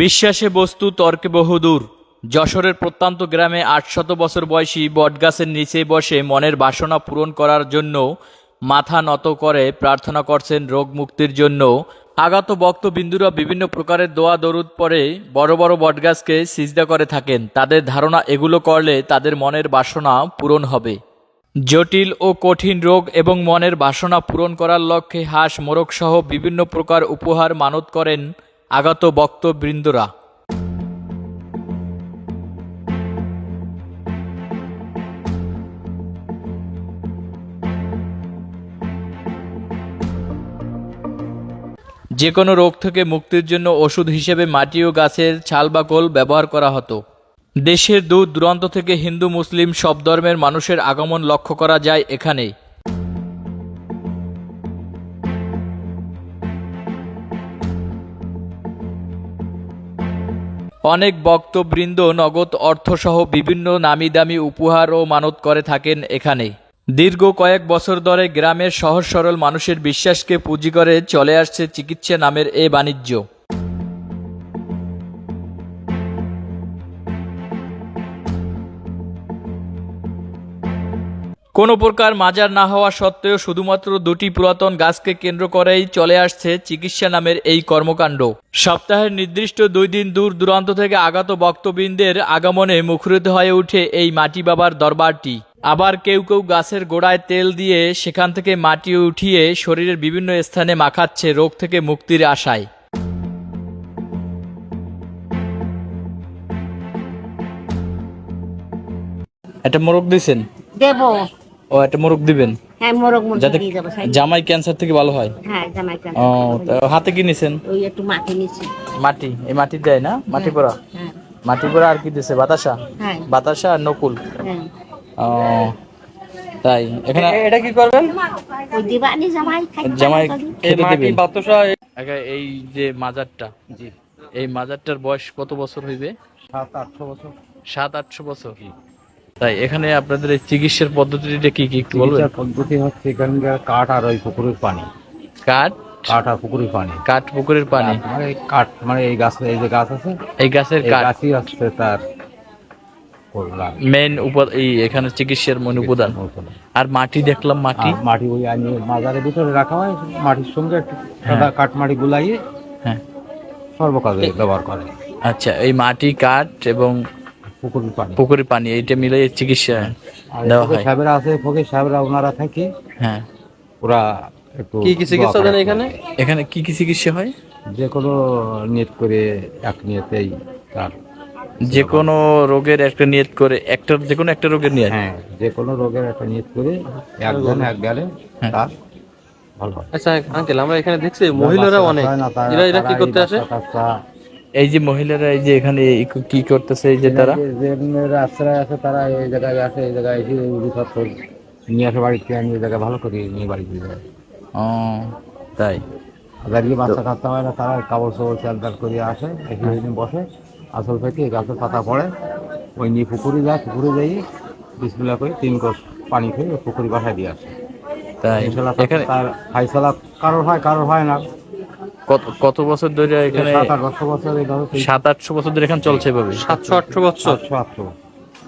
বিশ্বাসে বস্তু, তর্কে বহুদূর যশোরের প্রত্যন্ত গ্রামে আটশত বছর বয়সী বটগাছের নিচে বসে মনের বাসনা পূরণ করার জন্য মাথা নত করে প্রার্থনা করছেন রোগ মুক্তির জন্য। আগত বক্তবিন্দুরা বিভিন্ন প্রকারের দোয়া দরুদ পরে বড় বড় বটগাছকে সিজদা করে থাকেন। তাদের ধারণা, এগুলো করলে তাদের মনের বাসনা পূরণ হবে। জটিল ও কঠিন রোগ এবং মনের বাসনা পূরণ করার লক্ষ্যে হাঁস মোরগসহ বিভিন্ন প্রকার উপহার মানত করেন আগত বক্তবৃন্দরা যে কোনো রোগ থেকে মুক্তির জন্য ওষুধ হিসেবে মাটি ও গাছের ছাল বা কোল ব্যবহার করা হতো। দেশের দূর দূরান্ত থেকে হিন্দু, মুসলিম সব ধর্মের মানুষের আগমন লক্ষ্য করা যায় এখানে অনেক বক্তবৃন্দ নগদ অর্থসহ বিভিন্ন নামি দামি উপহার ও মানত করে থাকেন এখানে। দীর্ঘ কয়েক বছর ধরে গ্রামের সহজ সরল মানুষের বিশ্বাসকে পুঁজি করে চলে আসছে চিকিৎসা নামের এ বাণিজ্য। কোনো প্রকার মাজার না হওয়া সত্ত্বেও শুধুমাত্র দুটি পুরাতন গাছকে কেন্দ্র করেই চলে আসছে চিকিৎসা নামের এই কর্মকাণ্ড। সপ্তাহের নির্দিষ্ট দুই দিন দূর দূরান্ত থেকে আগত বক্তবৃন্দের আগমনে মুখরিত হয়ে উঠে এই মাটি বাবার দরবারটি। আবার কেউ কেউ গাছের গোড়ায় তেল দিয়ে সেখান থেকে মাটি উঠিয়ে শরীরের বিভিন্ন স্থানে মাখাচ্ছে রোগ থেকে মুক্তির আশায়। একটা মোরগ দিছেন? দেব। ও একটা মোরগ দিবেন? হ্যাঁ মোরগ মুরগি যাতে দিয়ে যাব জামাই ক্যান্সার থেকে ভালো হয়? হ্যাঁ জামাই চান ও হাতে কি নিছেন? ওই একটু মাটি নিচ্ছি মাটি এই মাটি দেয় না? মাটি পোড়া? হ্যাঁ। মাটি পোড়া আর কি দিছে? বাতাসা? হ্যাঁ। বাতাসা আর নকুল? হ্যাঁ। ও তাই। এখানে এটা কি করবেন? ওই দিবানি জামাই জামাই এই খেতে দিবেন। বাতাসা একা এই যে মাজারটা জি। এই মাজারটার বয়স কত বছর হইবে? সাত আটশো বছর। সাত আটশো বছর। তাই এখানে আপনাদের এই চিকিৎসার পদ্ধতিটা কি কি একটু বলবেন? পদ্ধতি হচ্ছে এখানকার কাঠ আর ওই পুকুরের পানি। কাঠ? কাঠ আর পুকুরের পানি। কাঠ পুকুরের পানি? মানে কাঠ মানে এই গাছ এই যে গাছ আছে এই গাছের কাঠ? গাছই হচ্ছে তার মেন উপাদ এই এখানে চিকিৎসার মূল উপাদান। আর মাটি দেখলাম মাটি? মাটি ওই আনিয়ে মাজারের ভিতরে রাখা হয় মাটির সঙ্গে একটু সাদা কাঠ মাটি গুলাইয়ে হ্যাঁ। সর্বকাজে ব্যবহার করে। আচ্ছা এই মাটি কাঠ এবং পুকুরের পানি। পুকুরের পানি এইটা মিলে চিকিৎসা আর দেওয়া হয়। সাহেবরা আছে ফকির সাহেবরা ওনারা থাকে। হ্যাঁ। ওরা একটু কি কি চিকিৎসা দেন এখানে? এখানে কি কি চিকিৎসা হয়? যে কোনো নিয়ত করে এক নিয়তেই তার যে কোনো রোগের একটা নিয়ত করে একটা যে কোনো একটা রোগের নিয়ত? হ্যাঁ যে কোনো রোগের একটা নিয়ত করে একজন এক গেলে হ্যাঁ। তার ভালো হয়। আচ্ছা আঙ্কেল আমরা এখানে দেখছি মহিলারা অনেক। হয় এরা এরা কি করতে আসে? এই যে মহিলারা এই যে এখানে কি করতেছে এই যে তারা? আশ্রয় আছে তারা এই জায়গায় আসে এই জায়গায় এসে ওষুধপত্র নিয়ে আসে বাড়িতে আনি এই জায়গায় ভালো করে নিয়ে বাড়ি দিয়ে যায় ও তাই? আর যাদেরকে বাচ্চা কাচ্চা হয় না তারা কাপড় সাপড় চালটাল করে আসে এসে ওই দিন বসে আসল থেকে গাছের পাতা পড়ে ওই নিয়ে পুকুরে যায় পুকুরে যাই বিসমিল্লা করে তিন কোষ পানি খেয়ে পুকুরে বাসায় দিয়ে আসে। তাই? ইনশাল্লাহ এখানে তার ফাইসালা কারোর হয় কারোর হয় না। কত কত বছর ধরে এখানে সাত আটশো বছর ধরে এখানে চলছে এভাবে? সাতশো আটশো বছর। সাতশো আটশো।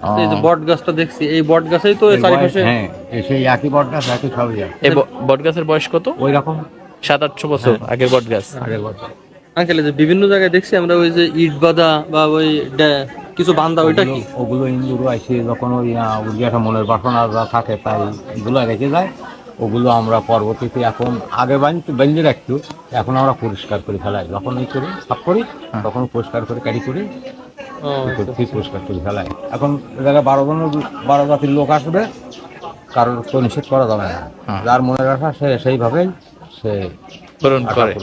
ও, এই যে বট গাছটা দেখছি এই বট গাছেই তো এই এই চারিপাশে হ্যাঁ সেই একই বট গাছ একই সবই এই বট গাছের বয়স কত? ওই রকম। সাত আটশো বছর আগের বট গাছ। আগের বট আঙ্কেল যে বিভিন্ন জায়গায় দেখছি আমরা ওই যে ইট বাঁধা বা ওই কিছু বান্ধা ওইটা কি? ওগুলো- ইন্দুরু আসে যখন ওই একটা মনের বাসনা যা থাকে তাই এগুলো রেখে যায়। ওগুলো আমরা পরবর্তীতে এখন আগে বানিয়ে বেঁধে রাখতো এখন আমরা পরিষ্কার করে ফেলাই। যখন এই করি সাফ করি তখন পরিষ্কার করে ক্যারি করি ও, পরিষ্কার করে ফেলাই। এখন এ বারো জন বারো জাতির লোক আসবে কারোর তো নিষেধ করা যাবে না। হ্যাঁ। যার মনে রাখা সে সেইভাবেই সে পূরণ করে।